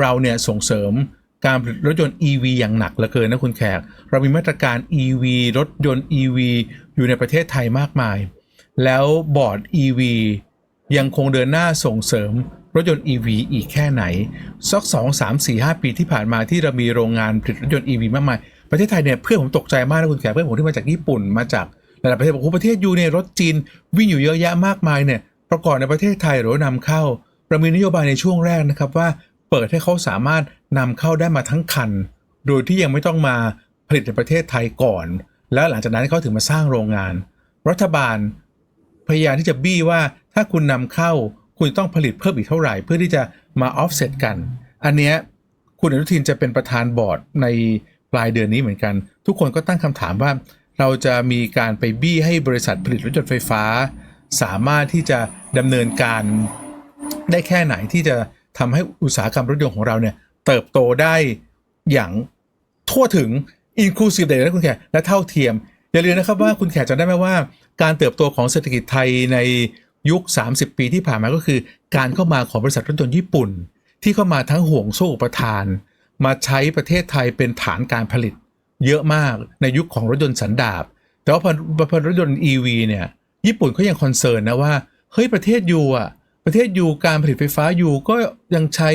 เราเนี่ยส่งเสริมการผลิตรถยนต์ EV อย่างหนักเหลือเกินนะคุณแขก เรามีมาตรการ EV รถยนต์ EV อยู่ในประเทศไทยมากมาย แล้วบอร์ด EV ยังคงเดินหน้าส่งเสริมรถยนต์ EV อีกแค่ไหนสัก2 3 4 5 ปีที่ผ่านมาที่เรามีโรงงานผลิตรถยนต์ EV มากมาย ประเทศไทยเนี่ยเพื่อนผมตกใจมากนะคุณแขกเพื่อนผมที่มาจากญี่ปุ่นมาจากหลายประเทศบอกโอ้ประเทศยูเนี่ยรถจีนวิ่งอยู่เยอะแยะมากมายเนี่ยประกอบในประเทศไทยหรือว่านำเข้าเรามีนโยบายในช่วงแรกนะครับว่า เปิดให้เขาสามารถนำเข้าได้มาทั้งคัน โดยที่ยังไม่ต้องมาผลิตในประเทศไทยก่อน แล้วหลังจากนั้นเขาถึงมาสร้างโรงงาน รัฐบาลพยายามที่จะบี้ว่าถ้าคุณนำเข้าคุณต้องผลิตเพิ่มอีกเท่าไหร่เพื่อที่จะมาออฟเซตกัน อันเนี้ยคุณอนุทินจะเป็นประธานบอร์ดในปลายเดือนนี้เหมือนกัน ทุกคนก็ตั้งคำถามว่า เราจะมีการไปบี้ให้บริษัทผลิตรถยนต์ไฟฟ้า สามารถที่จะดำเนินการได้แค่ไหนที่จะ ทำให้อุตสาหกรรมรถยนต์ของเราเนี่ยเติบโตได้อย่างทั่วถึง inclusive เลยนะคุณแขกและเท่าเทียม อย่าลืมนะครับว่าคุณแขกจำได้ไหมว่า การเติบโตของเศรษฐกิจไทยในยุค 30 ปีที่ผ่านมาก็คือ การเข้ามาของบริษัทรถยนต์ญี่ปุ่น ที่เข้ามาทั้งห่วงโซ่อุปทาน มาใช้ประเทศไทยเป็นฐานการผลิต เยอะมากในยุคของรถยนต์สันดาปแต่ว่าพอพอรถยนต์ EV เนี่ยญี่ปุ่นเขายังคอนเซิร์นนะว่าเฮ้ยประเทศยูอะ ประเทศยูการผลิตไฟฟ้ายูก็ยังใช้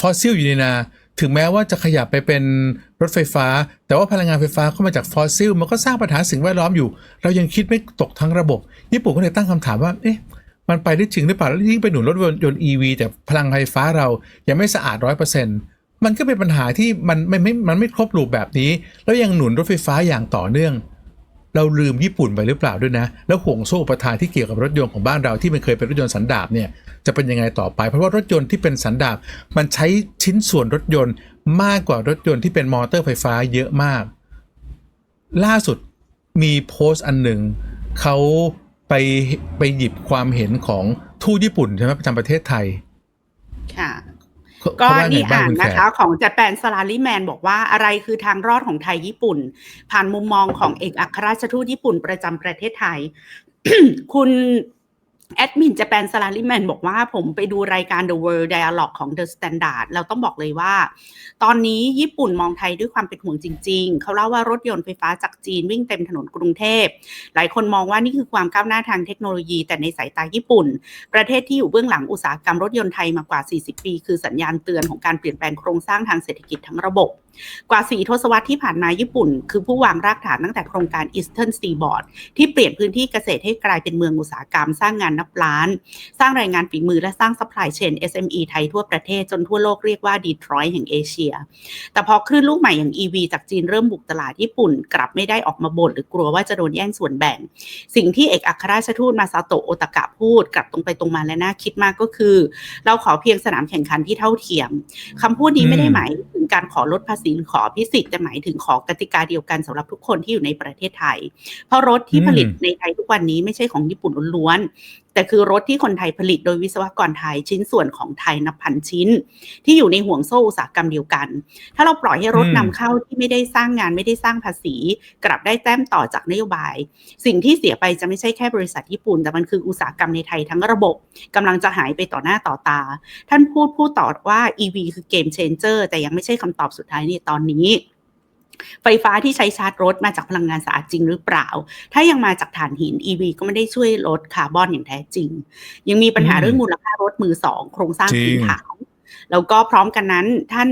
ฟอสซิลอยู่ในนา ถึงแม้ว่าจะขยับไปเป็นรถไฟฟ้า แต่ว่าพลังงานไฟฟ้าเข้ามาจากฟอสซิลมันก็สร้างปัญหาสิ่งแวดล้อมอยู่ เรายังคิดไม่ตกทั้งระบบ ญี่ปุ่นก็เลยตั้งคำถามว่า เอ๊ะ มันไปได้จริงหรือเปล่า แล้วยิ่งไปหนุนรถยนต์ EV แต่พลังไฟฟ้าเรายังไม่สะอาดร้อยเปอร์เซ็นต์มันก็เป็นปัญหาที่มันไม่ไม่มันไม่ครบรูปแบบนี้ แล้วยังหนุนรถไฟฟ้าอย่างต่อเนื่อง เราลืมญี่ปุ่นไปหรือเปล่าด้วยนะ แล้วห่วงโซ่อุปทานที่เกี่ยวกับรถยนต์ของบ้านเราที่มันเคยเป็นรถยนต์สันดาปเนี่ยจะเป็นยังไงต่อไป เพราะว่ารถยนต์ที่เป็นสันดาปมันใช้ชิ้นส่วนรถยนต์มากกว่ารถยนต์ที่เป็นมอเตอร์ไฟฟ้าเยอะมาก ล่าสุดมีโพสต์อันหนึ่งเขาไปไปหยิบความเห็นของทูตญี่ปุ่นใช่ไหมประจำประเทศไทย ค่ะ ก็เขาว่าไงนี่บ้างอ่านคุณแขนะกคะ ของจัดแปนสลารีแมนบอกว่าอะไรคือทางรอดของไทยญี่ปุ่น ผ่านมุมมองของเอกอัครราชทูตญี่ปุ่นประจำประเทศไทย คุณ แอดมินจะแปนสลารีแมนบอกว่าผมไปดูรายการ The World Dialogue ของ The Standard เราต้องบอกเลยว่า ตอนนี้ญี่ปุ่นมองไทยด้วยความเป็นห่วงจริง ๆ เขาเล่าว่ารถยนต์ไฟฟ้าจากจีนวิ่งเต็มถนนกรุงเทพ หลายคนมองว่านี่คือความก้าวหน้าทางเทคโนโลยี แต่ในสายตาญี่ปุ่น ประเทศที่อยู่เบื้องหลังอุตสาหกรรมรถยนต์ไทยมากว่า 40 ปี คือสัญญาณเตือนของการเปลี่ยนแปลงโครงสร้างทางเศรษฐกิจทั้งระบบ กว่า 4 ทศวรรษที่ผ่านมาญี่ปุ่น คือผู้วางรากฐานตั้งแต่โครงการ Eastern Seaboard ที่เปลี่ยนพื้นที่เกษตรให้กลายเป็นเมืองอุตสาหกรรม สร้างงานนับล้าน สร้างแรงงานฝีมือและสร้าง supply chain SME ไทยทั่วประเทศจนทั่วโลกเรียกว่าดีทรอยต์แห่งเอเชีย แต่พอคลื่นลูกใหม่อย่าง EV จากจีนเริ่มบุกตลาดญี่ปุ่น กลับไม่ได้ออกมาบ่นหรือกลัวว่าจะโดนแย่งส่วนแบ่ง สิ่งที่เอกอัครราชทูตมาซาโตะโอตากะพูดกลับตรงไปตรงมาและน่าคิดมากก็คือ เราขอเพียงสนามแข่งขันที่เท่าเทียมคำพูดนี้ไม่ได้หมายถึงการขอลดภาษีหรือขออภิสิทธิ์แต่หมายถึงขอกติกาเดียวกันสำหรับทุกคนที่อยู่ในประเทศไทย เพราะรถที่ผลิตในไทยทุกวันนี้ไม่ใช่ของญี่ปุ่นล้วนๆ แต่คือรถที่คนไทยผลิตโดยวิศวกรไทยชิ้นส่วนของไทยนับพันชิ้น ที่อยู่ในห่วงโซ่อุตสาหกรรมเดียวกัน ถ้าเราปล่อยให้รถอืมนำเข้าที่ไม่ได้สร้างงานไม่ได้สร้างภาษี กลับได้แต้มต่อจากนโยบาย สิ่งที่เสียไปจะไม่ใช่แค่บริษัทญี่ปุ่น แต่มันคืออุตสาหกรรมในไทยทั้งระบบกำลังจะหายไปต่อหน้าต่อตา ท่านพูดพูดต่อว่า EV คือเกม changer แต่ยังไม่ใช่คำตอบสุดท้ายในตอนนี้ ไฟฟ้าที่ใช้ชาร์จรถมาจากพลังงานสะอาดจริงหรือเปล่า ถ้ายังมาจากถ่านหิน EV ก็ไม่ได้ช่วยลดคาร์บอนอย่างแท้จริง ยังมีปัญหาอืมเรื่องมูลค่ารถมือสองโครงสร้างจริงพื้นฐานแล้วก็พร้อมกันนั้นท่าน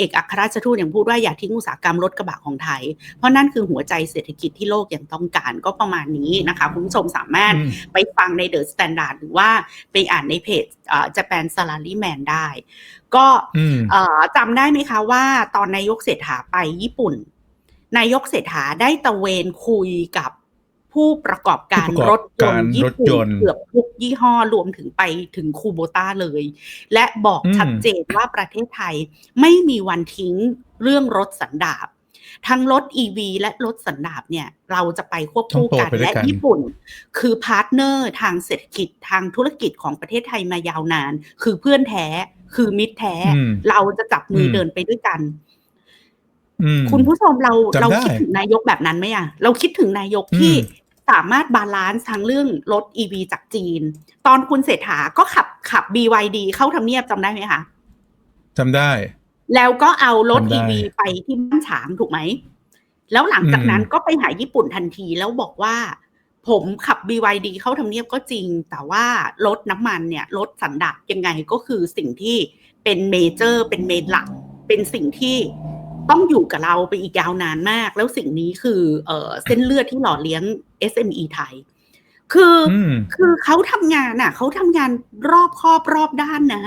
เอกอัครราชทูตยังพูดว่าอย่าทิ้งอุตสาหกรรมรถกระบะของไทย เพราะนั่นคือหัวใจเศรษฐกิจที่โลกยังต้องการก็ประมาณนี้นะคะ คุณผู้ชมสามารถอืมไปฟังในเดอะสแตนดาร์ดหรือว่าไปอ่านในเพจจะแปนซาลารีแมนได้ ก็อืมเอ่อจำได้ไหมคะว่าตอนนายกเศรษฐาไปญี่ปุ่นนายกเศรษฐาได้ตะเวนคุยกับ ผู้ประกอบการผู้ประรกอบถยนต์การญี่รถปุ่ยนนต์เกือบทุกยี่ห้อรวมถึงไปถึงคูโบต้าเลย และบอกอืมชัดเจนว่าประเทศไทยไม่มีวันทิ้งเรื่องรถสันดาปทั้งรถ EV และรถสันดาปเนี่ย เราจะไปควบคู่กันต้องโตไปด้วยและกันญี่ปุ่น คือพาร์ทเนอร์ทางเศรษฐกิจทางธุรกิจของประเทศไทยมายาวนาน คือเพื่อนแท้คือมิตรแท้อืมเราจะจับมืออมเดินไปด้วยกันอืมคุณผู้ชมเราจำได้เราคิดถึงนายกแบบนั้นไหมอะ เราคิดถึงนายกที่อืม สามารถบาลานซ์ทั้งเรื่องรถ EV จากจีน ตอนคุณเศรษฐาก็ขับขับ BYD เข้าทำเนียบจำได้ไหมคะจำได้ แล้วก็เอารถจำได้อีวีไปที่บ้านฉางถูกไหม แล้วหลังจากนั้นอืมก็ไปหาญี่ปุ่นทันทีแล้วบอกว่า ผมขับ BYD เข้าทำเนียบก็จริง แต่ว่ารถน้ำมันเนี่ยรถสันดาปยังไงก็คือสิ่งที่เป็นเมเจอร์ เป็นเมนหลัก เป็นสิ่งที่ ต้องอยู่กับเราไปอีกยาวนานมาก แล้วสิ่งนี้คือเออเส้นเลือดที่หล่อเลี้ยง SME ไทย คือออืมคือเขาทำงานอะเขาทำงานรอบครอบรอบด้านนะ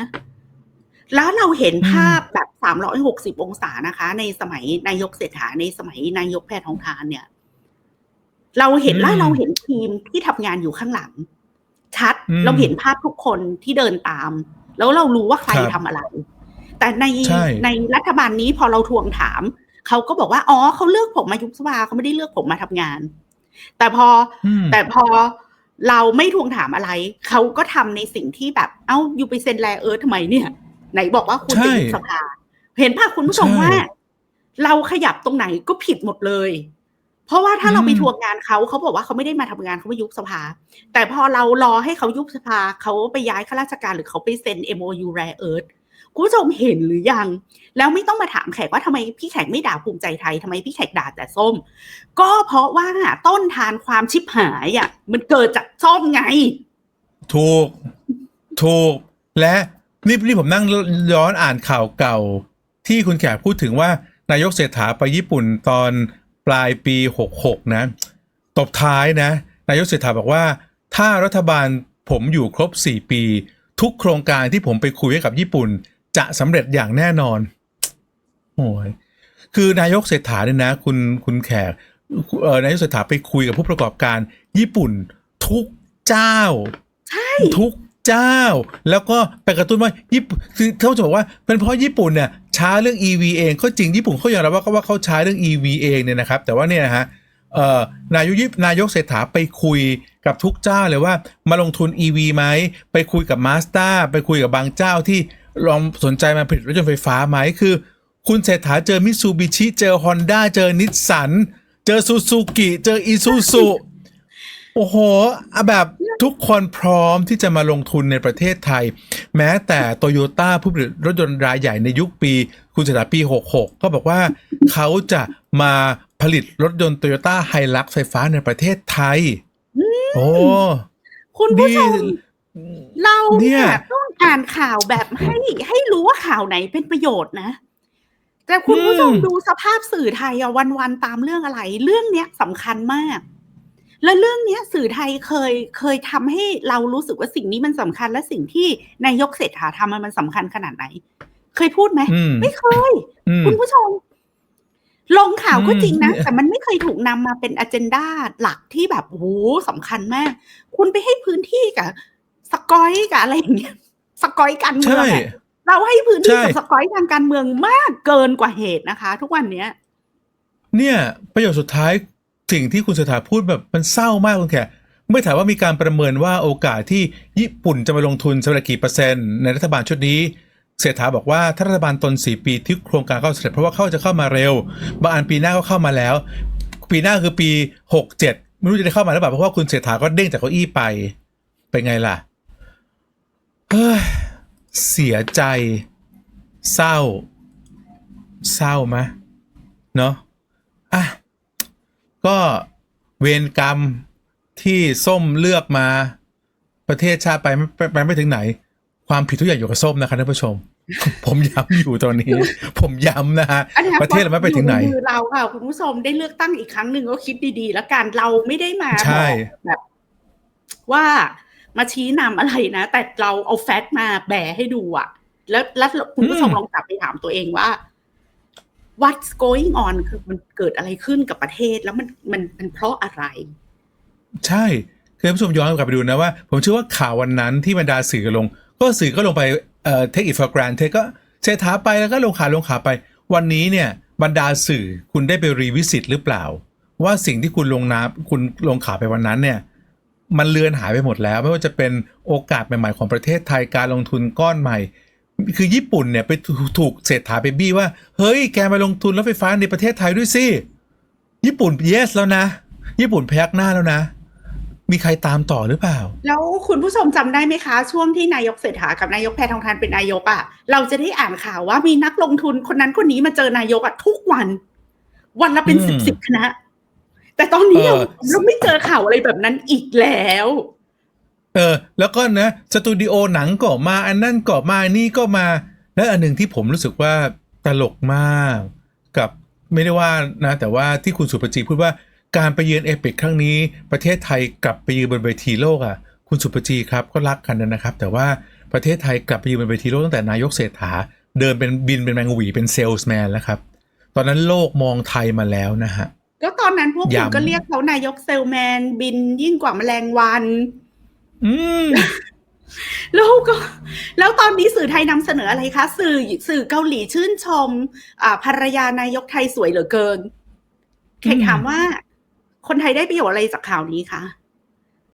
แล้วเราเห็นอืมภาพแบบ 360 องศานะคะ ในสมัยนายกเศรษฐาในสมัยนายกแพทองทานเนี่ย เราเห็นแล้วเราเห็นทีมที่ทำงานอยู่ข้างหลัง ชัดอืมเราเห็นภาพทุกคนที่เดินตาม แล้วเรารู้ว่าใครครับทำอะไร แต่ในใช่ ในรัฐบาลนี้พอเราทวงถาม เขาก็บอกว่า อ๋อเขาเลือกผมมายุบสภาเขาไม่ได้เลือกผมมาทำงาน แต่พอ อืม แต่พอเราไม่ทวงถามอะไร เขาก็ทำในสิ่งที่แบบ เอ้าอยู่ไปเซ็นแลเออทำไมเนี่ย ไหนบอกว่าคุณจะยุบใช่สภา เห็นภาพคุณผู้ชมใช่ ว่า เราขยับตรงไหนก็ผิดหมดเลย เพราะว่าถ้าเราอืมไปทวงงานเขาเขาบอกว่าเขาไม่ได้มาทำงานเขาไม่ยุบสภา แต่พอเรารอให้เขายุบสภาเขาไปย้ายข้าราชการหรือเขาไปเซ็น MOU Rare Earth คุณผู้ชมเห็นหรือยัง แล้วไม่ต้องมาถามแขกว่าทำไมพี่แขกไม่ด่าภูมิใจไทยทำไมพี่แขกด่าแต่ส้ม ก็เพราะว่าต้นทานความชิบหายอะมันเกิดจากส้มไง ถูก ถูก และนี่นี่ผมนั่งย้อนอ่านข่าวเก่า ที่คุณแขกพูดถึงว่านายกเศรษฐาไปญี่ปุ่นตอนปลายปี66นะตบท้ายนะ นายกเศรษฐาบอกว่า ถ้ารัฐบาลผมอยู่ครบ 4 ปี ทุกโครงการที่ผมไปคุยกับญี่ปุ่น จะสำเร็จอย่างแน่นอนโอ้ยคือนายกเศรษฐาเนี่ยนะ คุณคุณแขกเออนายกเศรษฐาไปคุยกับผู้ประกอบการ ญี่ปุ่นทุกเจ้าใช่ทุกเจ้า แล้วก็ไปกระตุ้นว่าญี่ปุ่นคือเขาจะบอกว่าเป็นเพราะญี่ปุ่นเนี่ยช้าเรื่อง EV เองก็จริงญี่ปุ่นเขายอมรับว่าว่าเขาช้าเรื่อง EV เองเนี่ยนะครับ แต่ว่าเนี่ยนะฮะเอ่อนายกยินายกเศรษฐาไปคุยกับทุกเจ้าเลยว่ามาลงทุน EV ไหมไปคุยกับมาส d a ไปคุยกับบางเจ้าที่ ลองสนใจมาผลิตรถยนต์ไฟฟ้าไหมคือ คุณเศรษฐาเจอมิ t ซูบิชิเจอ Honda เจอนิสสันเจอซูซูกิเจออีซูซูโอ้โหอะแบบทุกคนพร้อมที่จะมาลงทุนในประเทศไทย แม้แต่โตโยต้าผู้ผลิตรถยนต์รายใหญ่ในยุคปี คุณเศรษฐาปี 66 ก็บอกว่าเขาจะมาผลิตรถยนต์โตโยต้าไฮลักไฟฟ้าในประเทศไทย โอ้ คุณผู้ชมดีเราเนี่ยเนี่ยต้ องอ่านข่าวแบบให้ให้รู้ว่าข่าวไหนเป็นประโยชน์นะ แต่คุณผู้ชมอืมดูสภาพสื่อไทยอะวันๆตามเรื่องอะไร เรื่องเนี้ยสำคัญมาก และเรื่องเนี้ยสื่อไทยเคยเคยทำให้เรารู้สึกว่าสิ่งนี้มันสำคัญและสิ่งที่นายกเศรษฐาทำมันมันสำคัญขนาดไหน เคยพูดไหมอืมไม่เคยอืมคุณผู้ชมลงข่าวก็อืมจริงนะเนี่ยแต่มันไม่เคยถูกนำมาเป็นอ g e n d a หลักที่แบบโอ้โหสำคัญมาก คุณไปให้พื้นที่กับสกอยกับอะไรอย่างเงี้ย สกอยการเมืองใช่อะเราให้พื้นที่ใช่กับสกอยทางการเมืองมากเกินกว่าเหตุนะคะ ทุกวันเนี้ย เนี่ยประโยชน์สุดท้ายสิ่งที่คุณเศรษฐาพูดแบบมันเศร้ามากคุณแขกเมื่อถามว่ามีการประเมินว่าโอกาสที่ญี่ปุ่นจะมาลงทุนสำหรับกี่เปอร์เซ็นต์ในรัฐบาลชุดนี้เศรษฐาบอกว่าถ้ารัฐบาลตน 4 ปีที่โครงการเข้าสำเร็จเพราะว่าเขาจะเข้ามาเร็วบางอันปีหน้าก็เข้ามาแล้ว ปีหน้าคือปี 67 ไม่รู้จะได้เข้ามาหรือเปล่าเพราะว่าคุณเศรษฐาก็เด้งจากเก้าอี้ไปเป็นไงล่ะ เฮ้ยเสียใจ เศร้า เศร้าไหมะเนาะอะ ก็เวรกรรมที่ส้มเลือกมาประเทศชาติไปไม่ไปไปไม่ถึงไหน ความผิดทุกอย่างอยู่กับส้มนะคะท่านผู้ชม ผมย้ำอยู่ตอนนี้ ผมย้ำนะฮะอนาคตประเทศเราไม่ไปถึงไหนอยู่ใมือเราค่ะคุณผู้ชมได้เลือกตั้งอีกครั้งหนึ่งก็คิดดีๆ แล้วกันเราไม่ได้มาใช่บอกแบบว่า มาชี้นำอะไรนะ แต่เราเอาแฟกต์มาแบให้ดูอะแล้วแล้วคุณผู้ชมลองกลับไปถามตัวเองว่า what's going on คือมันเกิดอะไรขึ้นกับประเทศแล้วมันมันมันเพราะอะไร ใช่คือท่านผู้ชมย้อนกลับไปดูนะว่า ผมเชื่อว่าข่าววันนั้นที่บรรดาสื่อลง ก็สื่อก็ลงไปเอ่อ take it for granted ก็เชษฐาไปแล้วก็ลงข่าวลงข่าวไป วันนี้เนี่ย บรรดาสื่อคุณได้ไปรีวิสิตหรือเปล่า ว่าสิ่งที่คุณลงน้ำคุณลงข่าวไปวันนั้นเนี่ย มันเลือนหายไปหมดแล้ว ไม่ว่าจะเป็นโอกาสใหม่ ๆ ของประเทศไทยการลงทุนก้อนใหม่ คือญี่ปุ่นเนี่ยไปถูกถูกเศรษฐาไปบี้ว่า เฮ้ยแกมาลงทุนรถไฟฟ้าในประเทศไทยด้วยสิญี่ปุ่น yes แล้วนะ ญี่ปุ่นพยักหน้าแล้วนะ มีใครตามต่อหรือเปล่า แล้วคุณผู้ชมจำได้ไหมคะ ช่วงที่นายกเศรษฐากับนายกแพทองทานเป็นนายกอะ่ะ เราจะได้อ่านข่าวว่ามีนักลงทุนคนนั้นคนนี้มาเจอนายกอะ่ะทุกวัน วันละเป็นอืมสิบสิบคณะ แต่ตอนนี้เอเราอเราไม่เจอข่าวอะไรแบบนั้นอีกแล้ว เออ แล้วก็นะสตูดิโอหนังก็มา อันนั่นก็มาอันนี่ก็มา และอันหนึ่งที่ผมรู้สึกว่าตลกมาก กับไม่ได้ว่านะ แต่ว่าที่คุณสุประจีพูดว่าการไปเยือนเอเปกครั้งนี้ประเทศไทยกลับไปยืนบนเวทีโลกอะ คุณสุประจีครับก็รักกันนะครับ แต่ว่าประเทศไทยกลับไปยืนบนเวทีโลกตั้งแต่นายกเศรษฐา เดินเป็นบินเป็นแมงหวีเป็นเซลส์แมนแล้วครับ ตอนนั้นโลกมองไทยมาแล้วนะฮะ ก็ตอนนั้นพวกคุณย้ำก็เรียกเขานายกเซลแมน บินยิ่งกว่าแมลงวัน อืมแล้วก็ แล้วตอนนี้สื่อไทยนำเสนออะไรคะ สื่อสื่อเกาหลีชื่นชม อ่าภรรยานายกไทยสวยเหลือเกินแขกถามว่า คนไทยได้ประโยชน์อะไรจากข่าวนี้คะ